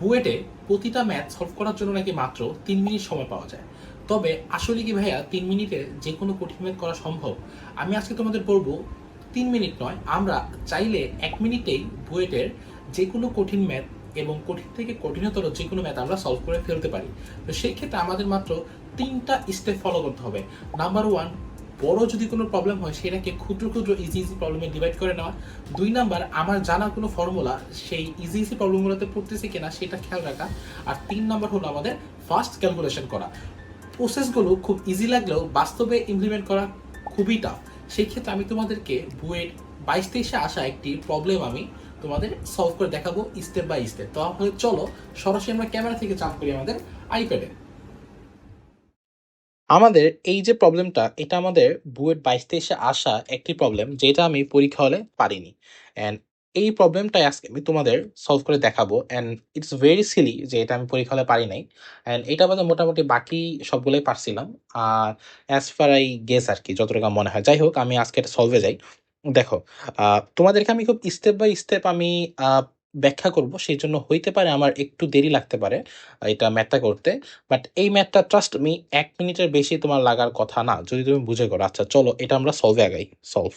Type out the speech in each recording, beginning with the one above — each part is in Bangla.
বুয়েটে প্রতিটা ম্যাথ সলভ করার জন্য নাকি মাত্র তিন মিনিট সময় পাওয়া যায়। তবে আসলে কি ভাইয়া, তিন মিনিটে যে কোনো কঠিন ম্যাথ করা সম্ভব? আমি আজকে তোমাদের বলব, তিন মিনিট নয়, আমরা চাইলে এক মিনিটেই বুয়েটের যে কোনো কঠিন ম্যাথ এবং কঠিন থেকে কঠিনতর যে কোনো ম্যাথ আমরা সলভ করে ফেলতে পারি। তো সেই ক্ষেত্রে আমাদের মাত্র তিনটা স্টেপ ফলো করতে হবে। নাম্বার ওয়ান বড় যদি কোনো প্রবলেম হয়, সেটাকে ক্ষুদ্র ক্ষুদ্র ইজি ইজি প্রবলেমে ডিভাইড করে নেওয়া। দুই নাম্বার, আমার জানা কোনো ফর্মুলা সেই ইজি ইজি প্রবলেমগুলোতে পড়তেছে কিনা, সেটা খেয়াল রাখা। আর তিন নাম্বার হলো আমাদের ফার্স্ট ক্যালকুলেশন করা। প্রসেসগুলো খুব ইজি লাগলেও বাস্তবে ইমপ্লিমেন্ট করা খুবই টাফ সেই ক্ষেত্রে আমি তোমাদেরকে বুয়েট বাইশ তেইশে আসা একটি প্রবলেম আমি তোমাদের সলভ করে দেখাবো স্টেপ বাই স্টেপ তাহলে চলো, সরাসরি আমরা ক্যামেরা থেকে চাপ করি আমাদের আইপ্যাডে আমাদের এই যে প্রবলেমটা এটা আমাদের বুয়েট বাইশ তেইশে আসা একটি প্রবলেম যেটা আমি পরীক্ষা হলে পারিনি। অ্যান্ড এই প্রবলেমটাই আজকে আমি তোমাদের সলভ করে দেখাবো। অ্যান্ড ইটস ভেরি সিলি যে এটা আমি পরীক্ষা হলে পারি নাই। অ্যান্ড এটা বাদে মোটামুটি বাকি সবগুলোই পারছিলাম। আর অ্যাজ ফার আই গেস আর কি, যতটুকু মনে হয়। যাই হোক, আমি আজকে এটা সলভে যাই। দেখো তোমাদেরকে আমি খুব স্টেপ বাই স্টেপ আমি ব্যাখ্যা করব, সেই জন্য হইতে পারে আমার একটু দেরি লাগতে পারে, এটা ম্যাথটা করতে। বাট এই ম্যাথটা ট্রাস্ট মি এক মিনিটের বেশি তোমার লাগার কথা না, যদি তুমি বুঝে করো। আচ্ছা চলো, এটা আমরা সলভে আগাই সলভ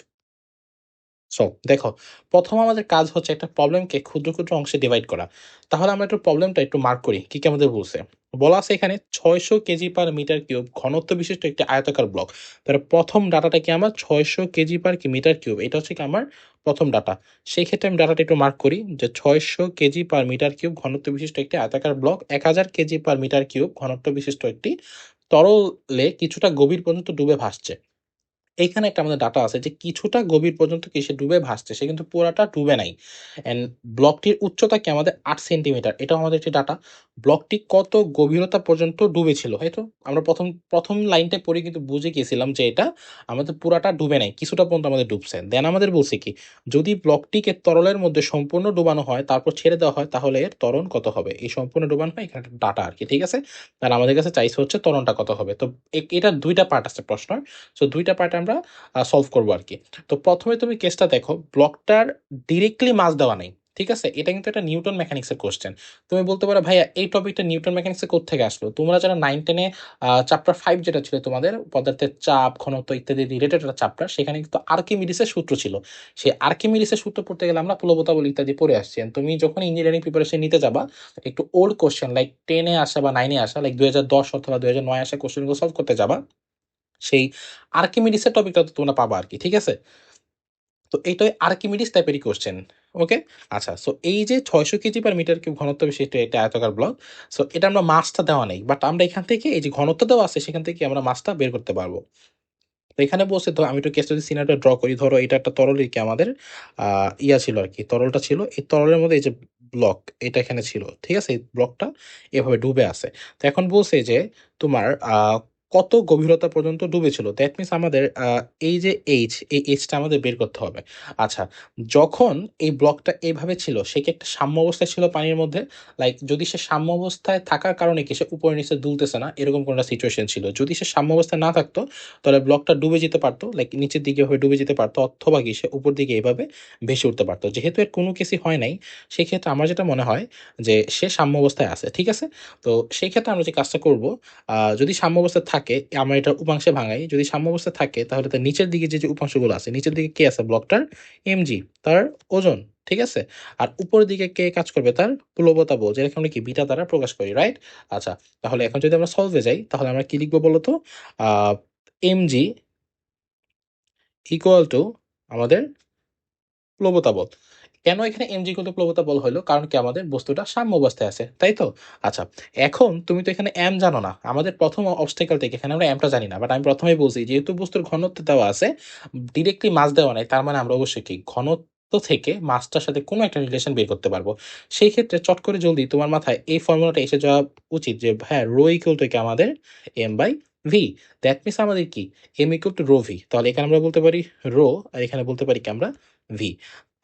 সলভ দেখো, প্রথম আমাদের কাজ হচ্ছে একটা প্রবলেমকে ক্ষুদ্র ক্ষুদ্র অংশে ডিভাইড করা। তাহলে আমরা একটু প্রবলেমটা একটু মার্ক করি, কি কি আমাদের বলছে? বলা আছে এখানে ছয়শো কেজি পার মিটার কিউব ঘনত্ব বিশিষ্ট একটি আয়তাকার ব্লক তাহলে প্রথম ডাটাটা কি আমার? ছয়শো কেজি পার কি মিটার কিউব এটা হচ্ছে কি আমার প্রথম ডাটা। সেই ক্ষেত্রে আমি ডাটাটা একটু মার্ক করি যে ছয়শো কেজি পার মিটার কিউব ঘনত্ব বিশিষ্ট একটি আয়তাকার ব্লক এক হাজার কেজি পার মিটার কিউব ঘনত্ব বিশিষ্ট একটি তরলে কিছুটা গভীর পর্যন্ত ডুবে ভাসছে। এইখানে একটা আমাদের ডাটা আছে যে কিছুটা গভীর পর্যন্ত কি সে ডুবে ভাসছে, সে কিন্তু পুরাটা ডুবে নাই। অ্যান্ড ব্লকটির উচ্চতা কি আমাদের আট সেন্টিমিটার এটাও আমাদের একটি ডাটা ব্লকটি কত গভীরতা পর্যন্ত ডুবে ছিল হয়তো আমরা প্রথম প্রথম লাইনটা পড়ে কিন্তু বুঝে গিয়েছিলাম যে এটা আমাদের পুরাটা ডুবে নাই, কিছুটা পর্যন্ত আমাদের ডুবছে। দেন আমাদের বলছে কি, যদি ব্লকটিকে তরলের মধ্যে সম্পূর্ণ ডুবানো হয়, তারপর ছেড়ে দেওয়া হয়, তাহলে এর তরণ কত হবে? এই সম্পূর্ণ ডুবানো হয়, এখানে ডাটা আর কি ঠিক আছে? আর আমাদের কাছে চাইছে হচ্ছে তরণটা কত হবে? তো এটা দুইটা পার্ট আছে প্রশ্ন সো দুইটা পার্ট আমরা সলভ করব আর কি তো প্রথমে তুমি কেসটা দেখো ব্লকটার ডিরেক্টলি মাস দেওয়া নেই, ঠিক আছে? এটা কিন্তু একটা নিউটন মেকানিক্সের কোশ্চেন তুমি বলতে পারো, ভাইয়া, এই টপিকটা নিউটন মেকানিক্সে কোথেকে আসলো? তোমরা যারা নাইন টেনে চ্যাপ্টার ফাইভ যেটা ছিল তোমাদের, পদার্থের চাপ, ঘনত্ব ইত্যাদি রিলেটেড একটা চ্যাপ্টার সেখানে কিন্তু আর্কিমিডিসের সূত্র ছিল। সেই আর্কিমিডিসের সূত্র পড়তে গেলে আমরা প্লবতা বলি ইত্যাদি পড়ে আসছি। তুমি যখন ইঞ্জিনিয়ারিং প্রিপারেশন নিতে যাবা, একটু ওল্ড কোশ্চেন লাইক টেনে আসা বা নাইনে আসা লাইক দুই হাজার দশ অথবা দু হাজার নয় আসা কোশ্চেনগুলো সলভ করতে যাবা সেই আর্কিমিডিসের টপিকটা তো তোমরা পাবা আর কি ঠিক আছে? তো এইটাই আর্কিমিডিস টাইপেরই কোশ্চেন ওকে আচ্ছা সো এই যে ছয়শো কেজি পার মিটার কিউব ঘনত্ব বিশিষ্ট এটা আয়তকার ব্লক সো এটা আমরা মাছটা দেওয়া নেই বাট আমরা এখান থেকে এই যে ঘনত্ব দেওয়া আছে, সেখান থেকে আমরা মাছটা বের করতে পারব। তো এখানে বলছে তো আমি একটু কেস যদি সিনারিটা ড্র করি, ধরো এটা একটা তরলের কি আমাদের ইয়া ছিল আর কি তরলটা ছিল, এই তরলের মধ্যে এই যে ব্লক এটা এখানে ছিল, ঠিক আছে? এই ব্লকটা এভাবে ডুবে আছে। তো এখন বলছে যে তোমার কত গভীরতা পর্যন্ত ডুবেছিল? দ্যাট মিনস আমাদের এই যে এইচ এই এইচটা আমাদের বের করতে হবে। আচ্ছা যখন এই ব্লকটা এইভাবে ছিল, সে কি একটা সাম্য অবস্থায় ছিল পানির মধ্যে? লাইক যদি সে সাম্য অবস্থায় থাকার কারণে কি সে উপরে নিচে দুলতেছে না? এরকম কোনো সিচুয়েশন ছিল। যদি সে সাম্য অবস্থায় না থাকতো, তাহলে ব্লকটা ডুবে যেতে পারতো লাইক নিচের দিকে হয়ে ডুবে যেতে পারতো, অথবা কি সে উপর দিকে এইভাবে ভেসে উঠতে পারতো। যেহেতু এর কোনো কিছুই হয় নাই, সেক্ষেত্রে আমার যেটা মনে হয় যে সে সাম্য অবস্থায় আছে, ঠিক আছে? তো সেই ক্ষেত্রে আমরা যে কাজটা করব যদি সাম্য অবস্থায় থাকে, আমরা এটা উপাংশে ভাঙাই যদি সাম্য অবস্থায় থাকে, তাহলে তার নিচের দিকে যে যে উপাংশগুলো আছে, নিচের দিকে কে আছে? ব্লকটার এমজি, তার ওজন, ঠিক আছে? আর উপরের দিকে কে কাজ করবে? তার প্লবতা বল, যেটাকে আমরা কি, বিটা দ্বারা প্রকাশ করি রাইট আচ্ছা তাহলে এখন যদি আমরা সলভে যাই, তাহলে আমরা কি লিখব বলতো? আহ এমজি ইকুয়াল টু আমাদের প্লবতা বল। কেন এখানে এমজি ইকুয়াল টু প্লবতা বল হলো? কারণ কি আমাদের বস্তুটা সাম্য অবস্থায় আছে, তাই তো? আচ্ছা এখন তুমি তো এখানে এম জানো না। আমাদের প্রথম অবস্টেকাল থেকে এখানে আমরা এমটা জানি না বাট আমি প্রথমেই বলছি, যেহেতু বস্তুর ঘনত্ব দেওয়া আছে ডিরেক্টলি মাছ দেওয়া নাই, তার মানে আমরা অবশ্যই কি ঘনত্ব থেকে মাছটার সাথে কোনো একটা রিলেশন বের করতে পারব। সেই ক্ষেত্রে চট করে জলদি তোমার মাথায় এই ফর্মুলাটা এসে যাওয়া উচিত যে হ্যাঁ রো ইকুয়াল টু আমাদের M by V that means আমাদের কি? M equal to rho V তাহলে এখানে আমরা বলতে পারি রো আর এখানে বলতে পারি কি আমরা ভি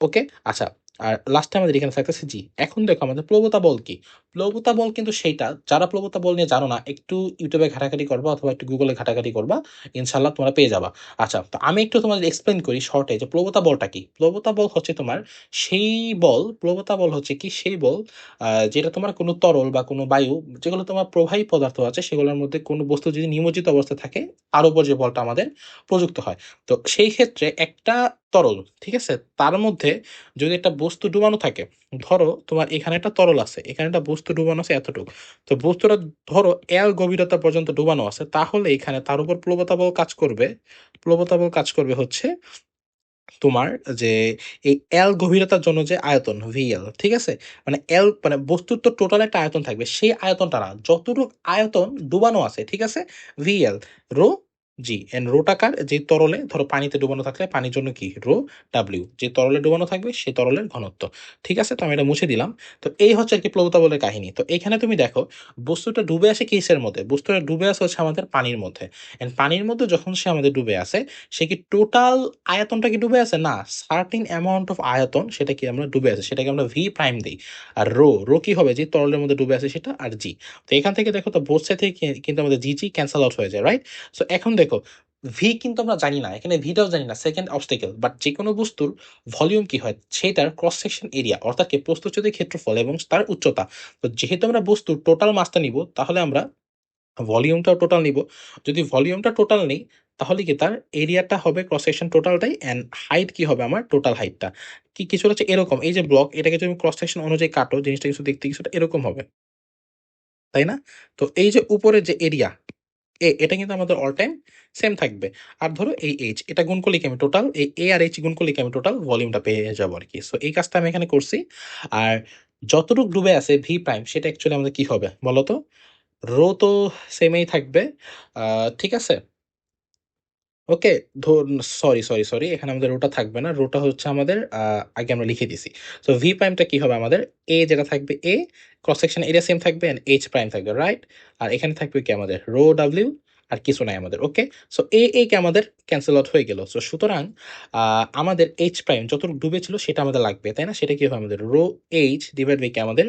ওকে আচ্ছা আর লাস্টে আমাদের এখানে থাকতেছে জি। এখন দেখো আমাদের প্রবতা বল কি? প্রবতা বল কিন্তু সেইটা, যারা প্রবতা বল নিয়ে জানো না, একটু ইউটিউবে ঘাটাঘাটি করবা অথবা একটু গুগলে ঘাটাঘাটি করবা ইনশাল্লাহ তোমরা পেয়ে যাবা। আচ্ছা তো আমি একটু তোমাদের এক্সপ্লেন করি শর্টে যে প্রবতা বলটা কি? প্রবতা বল হচ্ছে তোমার সেই বল প্রবতা বল হচ্ছে কি? সেই বল যেটা তোমার কোনো তরল বা কোনো বায়ু, যেগুলো তোমার প্রবাহী পদার্থ আছে, সেগুলোর মধ্যে কোনো বস্তু যদি নিমজ্জিত অবস্থা থাকে তার উপর যে বলটা আমাদের প্রযুক্ত হয়। তো সেই ক্ষেত্রে একটা তরল, ঠিক আছে? তার মধ্যে যদি একটা বস্তু ডুবানো থাকে, ধরো তোমার এখানে একটা তরল আছে, এখানে একটা বস্তু ডুবানো আছে এতটুকু। তো বস্তুটা ধরো এল গভীরতা পর্যন্ত ডুবানো আছে, তাহলে এখানে তার উপর প্লবতা বল কাজ করবে। প্লবতা বল কাজ করবে হচ্ছে তোমার যে এই এল গভীরতার জন্য যে আয়তন ভিএল ঠিক আছে? মানে এল মানে বস্তুর তো টোটাল একটা আয়তন থাকবে, সেই আয়তনটা না, যতটুকু আয়তন ডুবানো আছে, ঠিক আছে? V L rho G and রোটাকার যে তরলে, ধরো পানিতে ডুবানো থাকলে পানির জন্য কি? রো ডাব্লিউ যে তরলে ডুবানো থাকবে, সে তরলের ঘনত্ব। ঠিক আছে? তো আমি এটা মুছে দিলাম। তো এই হচ্ছে আর কি প্লবতা বলের কাহিনী। তো এখানে তুমি দেখো, বস্তুটা ডুবে আসে কিসের মধ্যে? বস্তুটা ডুবে আসে হচ্ছে আমাদের পানির মধ্যে। এন্ড পানির মধ্যে যখন সে আমাদের ডুবে আসে, সে কি টোটাল আয়তনটা কি ডুবে আছে না সার্টিন অ্যামাউন্ট অফ আয়তন সেটা কি আমরা ডুবে আছে সেটাকে আমরা ভি প্রাইম দিই। আর রো রো কি হবে? যে তরলের মধ্যে ডুবে আছে সেটা আর জি তো এখান থেকে দেখো তো সাইড থেকে কিন্তু আমাদের জি জি ক্যান্সেল আউট হয়ে যায় রাইট সো এখন দেখো ভি কিন্তু আমরা জানি না, এখানে ভিটাও জানি না সেকেন্ড অবস্টেকেল বাট যে কোনো বস্তুর ভলিউম কি হয়? সেটার ক্রস সেকশন এরিয়া অর্থাৎ কি প্রস্তুচ্ছেদের ক্ষেত্রফল এবং তার উচ্চতা। তো যেহেতু আমরা বস্তুর টোটাল মাসটা নিব, তাহলে আমরা ভলিউমটাও টোটাল নিব। যদি ভলিউমটা টোটাল নেই, তাহলে কি তার এরিয়াটা হবে ক্রস সেকশন টোটালটাই অ্যান্ড হাইট কি হবে আমার টোটাল হাইটটা কি কিছুটা হচ্ছে এরকম, এই যে ব্লক এটাকে যদি ক্রস সেকশন অনুযায়ী কাটো, জিনিসটা কিছু দেখতে কিছুটা এরকম হবে। তাই না? তো এই যে উপরে যে এরিয়া এটা কিন্তু আমাদের অল টাইম সেম থাকবে। আর ধরো এই এইচ এটা গুণ করলে কি আমি টোটাল এই এ আর এইচ গুণ করলে কি আমি টোটাল ভলিউমটা পেয়ে যাব আর কি। সো এই কাজটা আমি এখানে করছি। আর যতটুকু ডুবে আছে ভি প্রাইম সেটা অ্যাকচুয়ালি আমাদের কি হবে বলো তো রো তো সেমেই থাকবে। ঠিক আছে? ওকে সরি সরি সরি এখানে আমাদের রোটা থাকবে না। রোটা হচ্ছে আমাদের আগে আমরা লিখে দিছি। সো ভি প্রাইমটা কি হবে আমাদের? এ যেটা থাকবে A cross section area same থাকবে এইচ প্রাইম থাকবে রাইট আর এখানে থাকবে কি আমাদের? রো ডাব্লিউ আর কিছু নাই আমাদের ওকে সো এ এ কে আমাদের ক্যান্সেল আউট হয়ে গেল। সো সুতরাং আমাদের এইচ প্রাইম যতটুকু ডুবে ছিল সেটা আমাদের লাগবে, তাই না? সেটা কি হবে আমাদের? রো এইচ ডিভাইড বাই কি আমাদের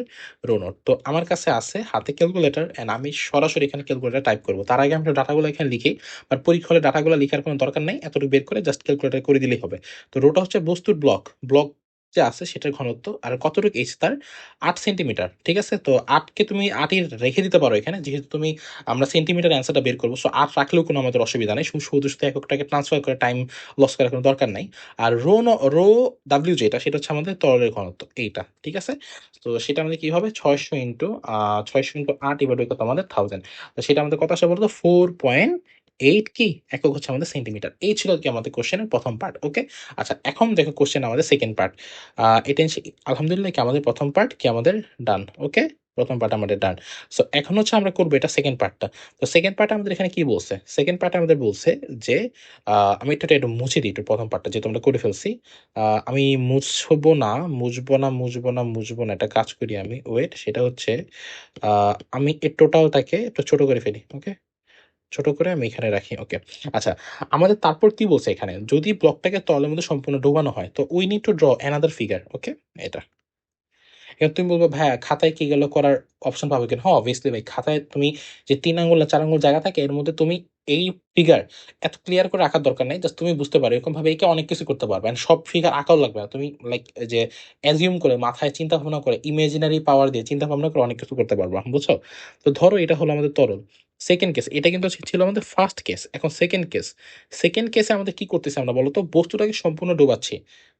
রো নোট তো আমার কাছে আছে হাতে ক্যালকুলেটর এন্ড আমি সরাসরি এখানে ক্যালকুলেটর টাইপ করব। তার আগে আমি ডাটাগুলো এখানে লিখি বাট পরীক্ষা হলে ডাটাগুলো লেখার কোনো দরকার নেই, এতটুকু বের করে জাস্ট ক্যালকুলেটর করে দিলেই হবে। তো রোটা হচ্ছে বস্তুর ব্লক ব্লক যে আছে সেটার ঘনত্ব আর কতটুকু এইচ তার? আট সেন্টিমিটার, ঠিক আছে? তো আটকে তুমি আটই রেখে দিতে পারো এখানে, যেহেতু তুমি, আমরা সেন্টিমিটার অ্যান্সারটা বের করব। সো আট রাখলেও কোনো আমাদের অসুবিধা নেই। শুধু শুধু এককটাকে ট্রান্সফার করে টাইম লস করার কোনো দরকার নাই। আর রো রো ডাব্লিউ যেটা, সেটা হচ্ছে আমাদের তরলের ঘনত্ব, এইটা, ঠিক আছে? তো সেটা আমাদের কী হবে? ছয়শো ইন্টু ছয়শো ইন্টু আট এবার কত? আমাদের থাউজেন্ড তো সেটা আমাদের কত আসে বলতো? ফোর পয়েন্ট এইট কি? একক হচ্ছে আমাদের সেন্টিমিটার এই ছিল কি আমাদের কোশ্চেনের প্রথম পার্ট ওকে আচ্ছা এখন দেখো কোশ্চেন আমাদের সেকেন্ড পার্ট এটা আলহামদুলিল্লাহ কি আমাদের প্রথম পার্ট কি আমাদের ডান ওকে প্রথম পার্ট আমাদের ডান সো এখন হচ্ছে আমরা করব এটা সেকেন্ড পার্টটা তো সেকেন্ড পার্ট আমাদের এখানে কি বলছে? সেকেন্ড পার্ট আমাদের বলছে যে আমি এটা একটু মুছে দিই একটু প্রথম পার্টটা যেহেতু আমরা করে ফেলছি। আমি মুছবো না মুছবো না মুছবো না মুছবো না, একটা কাজ করি আমি ওয়েট সেটা হচ্ছে আমি এই টোটালটাকে একটু ছোটো করে ফেলি ওকে ছোট করে আমি এখানে রাখি ওকে আচ্ছা আমাদের তারপর কি বলছে এখানে? যদি ব্লকটাকে তলের মধ্যে সম্পূর্ণ ডোবানো হয়, তো we need to draw another figure okay এটা। এবার তুমি বলব, ভাইয়া, খাতায় কি গেল করার অপশন পাবে কিনা? হ্যাঁ অবভিয়াসলি ভাই, খাতায় তুমি যে তিন আঙ্গুল না চার আঙ্গুল জায়গা থাকে, এর মধ্যে তুমি এই ফিগার এত ক্লিয়ার করে রাখার দরকার নেই জাস্ট তুমি বুঝতে পারো এরকম ভাবে একে অনেক কিছু করতে পারবে, And সব ফিগার আঁকাও লাগবে না। তুমি লাইক যে অ্যাজিউম করে, মাথায় চিন্তা ভাবনা করে ইমাজিনারি পাওয়ার দিয়ে চিন্তা ভাবনা করে অনেক কিছু করতে পারবা, বুঝছ? তো ধরো এটা হলো আমাদের তরল। সেকেন্ড কেস এটা কিন্তু ছিল আমাদের ফার্স্ট কেস এখন সেকেন্ড কেস সেকেন্ড কেসে আমাদের কি করতেছে আমরা বলতো? বস্তুটাকে সম্পূর্ণ ডোবাচ্ছি।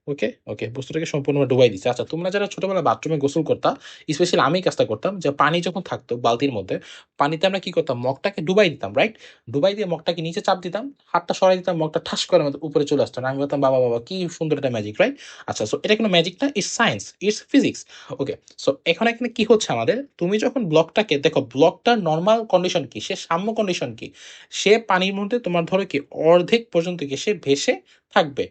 ওকে ওকে বস্তুটাকে সম্পূর্ণ ডুবাই দিচ্ছে। আচ্ছা তোমরা যারা ছোটবেলা বাথরুমে গোসল করতাম স্পেশালি আমি কাজটা করতাম যে পানি যখন থাকতো বালতির মধ্যে, পানিতে আমরা কি করতাম? মগটাকে ডুবাই দিতাম রাইট ডুবাই দিয়ে মগটাকে নিচে চাপ দিতাম, হাতটা সরাই দিতাম, মগটা ঠাস করে আমাদের উপরে চলে আসতো। আর আমি বলতাম, বাবা বাবা, কি সুন্দর একটা ম্যাজিক রাইট আচ্ছা সো এটা কোনো ম্যাজিক না it's science it's physics okay so এখন এখানে কি হচ্ছে আমাদের? তুমি যখন ব্লকটাকে দেখো ব্লকটার নর্মাল কন্ডিশন কি? সে সাম্য কন্ডিশন কি? সে পানির মধ্যে তোমার ধরো কি, অর্ধেক পর্যন্ত কি সে ভেসে থাকবে।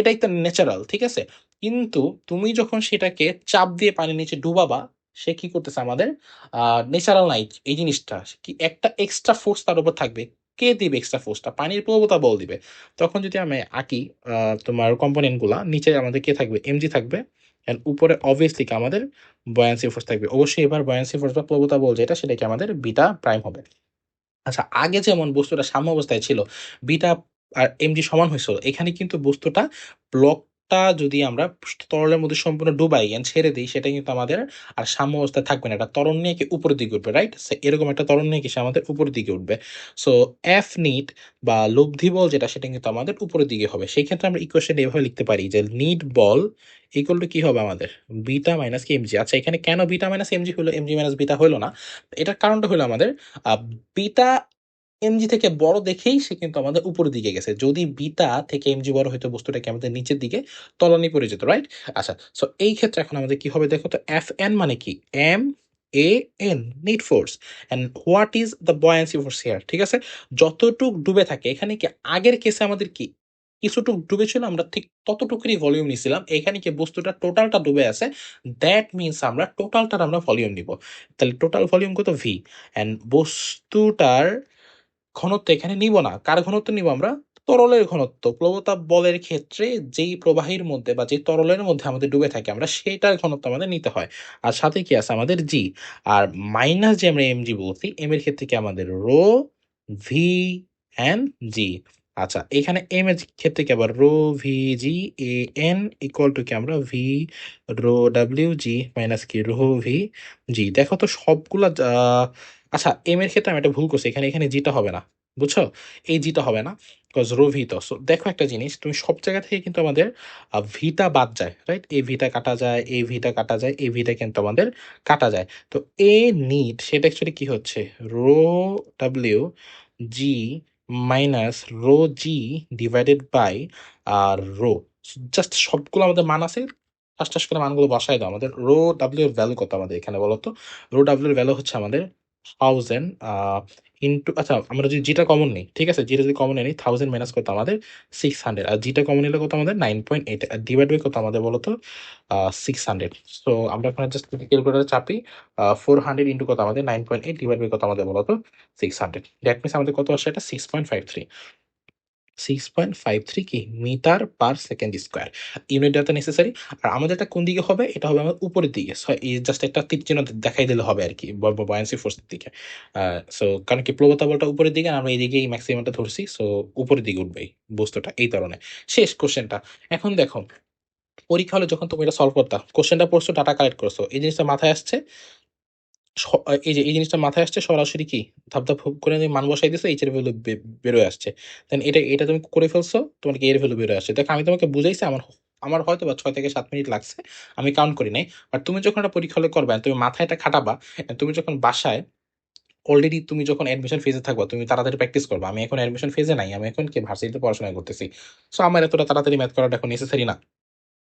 এটাই তো ন্যাচারাল ঠিক আছে? কিন্তু তুমি যখন সেটাকে চাপ দিয়ে পানির নিচে ডুবাবা, সে কি করতেছে আমাদের? ন্যাচারাল নাই এই জিনিসটা, কি একটা এক্সট্রা ফোর্স তার উপর থাকবে। কে দিবে এক্সট্রা ফোর্সটা পানির প্রবতা বল দিবে। তখন যদি আমি আঁকি তোমার কম্পোনেন্টগুলা, নিচে আমাদের কে থাকবে? এমজি থাকবে। এন্ড উপরে অবভিয়াসলি আমাদের? বয়ান্সি ফোর্স থাকবে। অবশ্যই এবার বয়ান্সি ফোর্স বা প্লবতা বল যেটা, সেটা কি আমাদের? বিটা প্রাইম হবে। আচ্ছা আগে যেমন বস্তুটা সাম্য অবস্থায় ছিল বিটা আর এমজি সমান হয়েছিল এখানে কিন্তু বস্তুটা ব্লকটা যদি আমরা তরলের মধ্যে সম্পূর্ণ ডুবাই and ছেড়ে দিই, সেটা কিন্তু আমাদের আর সাম্য অবস্থায় থাকবে না। এটা ত্বরণ নিয়ে কি উপরের দিকে উঠবে রাইট এরকম একটা ত্বরণ নিয়ে কি সে আমাদের উপরের দিকে উঠবে। সো এফ নিট বা লব্ধি বল যেটা, সেটা কিন্তু আমাদের উপরের দিকে হবে। সেই ক্ষেত্রে আমরা ইকুয়েশন এভাবে লিখতে পারি যে নিট বল ইকুয়াল টু কি হবে আমাদের? বিটা মাইনাস কি এমজি আচ্ছা এখানে কেন বিটা মাইনাস এমজি হলো? এমজি মাইনাস বিটা হলো না। এটার কারণটা হলো আমাদের বিটা এমজি থেকে বড় দেখেই সে কিন্তু আমাদের উপরের দিকে গেছে। যদি বিটা থেকে এমজি বড় হয়তো বস্তুটাকে আমাদের নিচের দিকে তলানি পড়ে যেত রাইট আচ্ছা সো এই ক্ষেত্রে এখন আমাদের কি হবে দেখো তো এফ এন মানে কি? M A N net force and what is the buoyancy force here ঠিক আছে? যতটুক ডুবে থাকে, এখানে কি আগের কেসে আমাদের কি কিছুটুক ডুবে ছিল আমরা ঠিক ততটুকুরই ভলিউম নিছিলাম এখানে কি বস্তুটা টোটালটা ডুবে আছে দ্যাট মিনস আমরা টোটালটার আমরা ভলিউম নিব। তাহলে টোটাল ভলিউম কত? ভি অ্যান্ড বস্তুটার ঘনত্ব এখানে নিব না। কার ঘনত্ব নিব আমরা? তরলের ঘনত্ব। প্লবতাপ বলের ক্ষেত্রে যেই প্রবাহীর মধ্যে বা যেই তরলের মধ্যে আমাদের ডুবে থাকে আমরা, সেটার ঘনত্ব আমাদের নিতে হয়। আর সাথে কি আছে? আমাদের জি আর মাইনাস যে আমরা এম জি বলছি এম এর ক্ষেত্রে কি আমাদের? রো ভি এন জি আচ্ছা এখানে এম এর ক্ষেত্রে কি আবার? Rho V G A N equal to কি আমরা? V rho W G minus কি? রো ভি জি দেখো তো সবগুলা আচ্ছা এম এর ক্ষেত্রে আমি একটা ভুল করছি। এখানে এখানে জিটা হবে না। বুঝছ? এই জিটা হবে না বিকজ রো ভি তো। So, দেখো একটা জিনিস তুমি সব জায়গা থেকে কিন্তু আমাদের ভিটা বাদ যায় রাইট এই ভিটা কাটা যায় এই ভিটা কাটা যায় এই ভিটা কিন্তু আমাদের কাটা যায়। তো এ নিট সেটা অ্যাকচুয়ালি কি হচ্ছে? Rho W G minus rho G divided by R rho. Just সবগুলো আমাদের মান আছে ফার্স্ট করে মানগুলো বসাই দাও। আমাদের রো ডাব্লিউ ভ্যালু কত আমাদের এখানে বলো তো? রো ডাব্লিউ ভ্যালু হচ্ছে আমাদের থাউজেন্ড ইন্টু আচ্ছা আমরা যদি জিটা কমন নিই, ঠিক আছে? জিটা যদি কমন নিই থাউজেন্ড মাইনাস কত আমাদের? সিক্স হান্ড্রেড আর জিটা কমন নিলে কত আমাদের? নাইন পয়েন্ট এইট আর ডিভাইড বাই কত আমাদের বলতো? সিক্স হান্ড্রেড সো আমরা এখন জাস্ট ক্যালকুলেটার চাপি ফোর হান্ড্রেড ইন্টু কত আমাদের? Nine point eight divide by কত আমাদের বলতো? সিক্স হান্ড্রেড দ্যাট মিনস আমাদের কত আসে? এটা six point five three six point five three কি? Metre per second square. Unit data necessary আর আমাদের এটা কোন দিকে হবে, এটা হবে আমার উপরের দিকে। জাস্ট একটা তীর দেখাই দিলে হবে আর কি বয়ান্সি ফোর্সের দিকে। সো কারণ কি প্লবতা বলটা উপরের দিকে, আর আমরা এইদিকে এই ম্যাক্সিমামটা ধরছি সো উপরের দিকে উঠবে বস্তুটা এই কারণে শেষ কোশ্চেনটা এখন দেখো, পরীক্ষা হলে যখন তুমি এটা সলভ করতা কোশ্চেনটা পড়ছো ডাটা কালেক্ট করছ, এই জিনিসটা মাথায় আসছে? এই যে, এই জিনিসটা মাথায় আসছে সরাসরি কি? ধাপ ধাপ করে মান বসাই দিছো এইচ এর ভ্যালু বেরোয় আসছে। দেন এটা এটা তুমি করে ফেলছো, তোমার এর ভ্যালু বেরোয় আসছে? দেখো, আমি তোমাকে বুঝাইছি, আমার আমার হয়তো বা ছয় থেকে সাত মিনিট লাগছে, আমি কাউন্ট করি নাই। বাট তুমি যখন একটা পরীক্ষা হলে করবে, তুমি মাথায় এটা খাটাবা তুমি যখন বাসায় অলরেডি তুমি যখন অ্যাডমিশন ফেজে থাকবা, তুমি তাড়াতাড়ি প্র্যাকটিস করবা। আমি এখন অ্যাডমিশন ফেজে নাই, আমি এখন কি ভার্সিটিতে পড়াশোনা করতেছি। সো আমার এতটা তাড়াতাড়ি ম্যাথ করাটা এখন নেসেসারি না।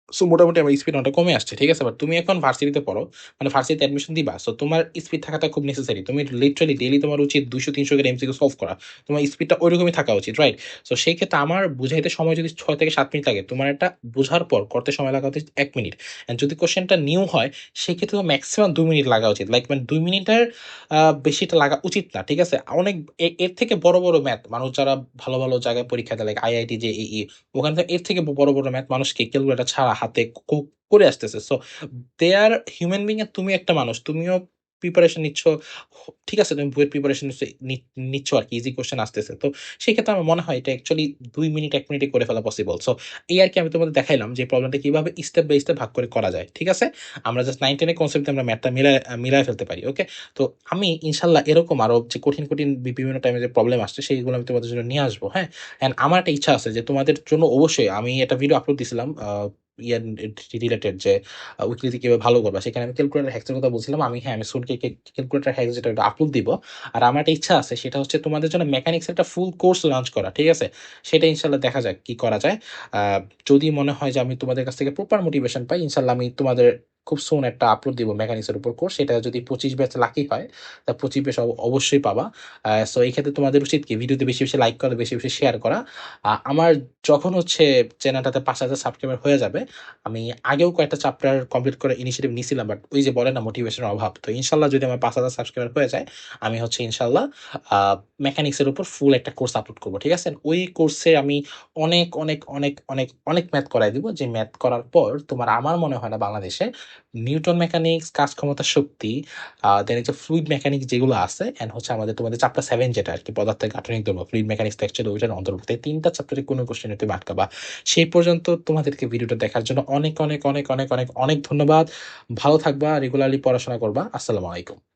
সো মোটামুটি আমার স্পিড অনেকটা কমে আসছে, ঠিক আছে? বাট তুমি এখন ভার্সিটিতে পড়ো মানে ভার্সিটিতে অ্যাডমিশন দিবা সো তোমার স্পিড থাকাটা খুব নেসেসারি তুমি লিটারালি ডেলি তোমার উচিত দুশো তিনশো করে এমসিকে সলভ করা। তোমার স্পিডটা ওইরকমই থাকা উচিত রাইট সো সেই ক্ষেত্রে আমার বুঝাইতে সময় যদি ছয় থেকে সাত মিনিট লাগে, তোমার একটা বোঝার পর করতে সময় লাগা উচিত এক মিনিট। অ্যান্ড যদি কোশ্চেনটা নিউ হয়, সেই ক্ষেত্রে তো ম্যাক্সিমাম দুই মিনিট লাগা উচিত। লাইক মানে দুই মিনিটের বেশিটা লাগা উচিত না, ঠিক আছে? অনেক এর থেকে বড় বড় ম্যাথ মানুষ যারা ভালো ভালো জায়গায় পরীক্ষা দেয় লাইক আইআইটি যে এই ওখান এর থেকে বড় বড় ম্যাথ মানুষকে ক্যালকুলেটার ছাড়া হাতে করে আসতেছে। So they are human being তুমি একটা মানুষ, তুমিও প্রিপারেশন নিচ্ছ ঠিক আছে, তুমি বইয়ের প্রিপারেশন নিচ্ছ আর কি ইজি কোশ্চেন আসতেছে। তো সেই ক্ষেত্রে আমার মনে হয় এটা অ্যাকচুয়ালি দুই মিনিট, এক মিনিটে করে ফেলা পসিবল সো এই আর কি আমি তোমাদের দেখাইলাম যে প্রবলেমটা কীভাবে স্টেপ বাই স্টেপ ভাগ করে করা যায়, ঠিক আছে? আমরা জাস্ট নাইন টেনের কনসেপ্টে আমরা ম্যাথটা মিলাই মিলাই ফেলতে পারি ওকে তো আমি ইনশাল্লাহ এরকম আরও যে কঠিন কঠিন বিভিন্ন টাইমে যে প্রবলেম আসছে, সেইগুলো আমি তোমাদের জন্য নিয়ে আসব হ্যাঁ? অ্যান্ড আমার একটা ইচ্ছা আছে যে তোমাদের জন্য অবশ্যই, আমি একটা ভিডিও আপলোড দিছিলাম ইয়ার রিলেটেড যে উইকলিতে কীভাবে ভালো করবা, সেখানে আমি ক্যালকুলেটার হ্যাক্সের কথা বলছিলাম। আমি হ্যাঁ আমি শুনকে ক্যালকুলেটার হ্যাক্স যেটা আপলোড দিব। আর আমার একটা ইচ্ছা আছে, সেটা হচ্ছে তোমাদের জন্য মেকানিক্স একটা ফুল কোর্স লঞ্চ করা, ঠিক আছে? সেটা ইনশাল্লাহ দেখা যাক কি করা যায়। যদি মনে হয় যে আমি তোমাদের কাছ থেকে প্রপার মোটিভেশন পাই ইনশাল্লাহ আমি তোমাদের খুব সুন একটা আপলোড দিব মেকানিক্সের উপর কোর্স সেটা যদি পঁচিশ ব্যাচ লাকি হয়, তা পঁচিশ ব্যাচ অব- অবশ্যই পাবা। সো এই ক্ষেত্রে তোমাদের উচিত কি? ভিডিওতে বেশি বেশি লাইক করা, বেশি বেশি শেয়ার করা। আমার যখন হচ্ছে চ্যানেলটাতে পাঁচ হাজার সাবস্ক্রাইবার হয়ে যাবে, আমি আগেও কয়েকটা চ্যাপ্টার কমপ্লিট করে ইনিশিয়েটিভ নিয়েছিলাম বাট ওই যে বলে না মোটিভেশনের অভাব। তো ইনশাল্লাহ যদি আমার পাঁচ হাজার সাবস্ক্রাইবার হয়ে যায়, আমি হচ্ছে ইনশাল্লাহ মেকানিক্সের উপর ফুল একটা কোর্স আপলোড করব, ঠিক আছে? ওই কোর্সে আমি অনেক অনেক অনেক অনেক অনেক ম্যাথ করাই দিব, যে ম্যাথ করার পর তোমার, আমার মনে হয় না বাংলাদেশে নিউটন মেকানিক্স, কাজ ক্ষমতা শক্তি দেন হচ্ছে ফ্লুইড মেকানিক্স যেগুলো আছে অ্যান্ড হচ্ছে আমাদের তোমাদের চ্যাপ্টার সেভেন যেটা আর কি পদার্থের গাঠনিক ধর্ম ফ্লুইড মেকানিক্স টেক্সচার ওইটার অন্তর্ভুক্ত। তিনটা চ্যাপ্টারে কোনো কোশ্চেন তুমি আটকাবা। সেই পর্যন্ত তোমাদেরকে ভিডিওটা দেখার জন্য অনেক অনেক অনেক অনেক অনেক অনেক ধন্যবাদ। ভালো থাকবা রেগুলারলি পড়াশোনা করবা। আসসালামু আলাইকুম।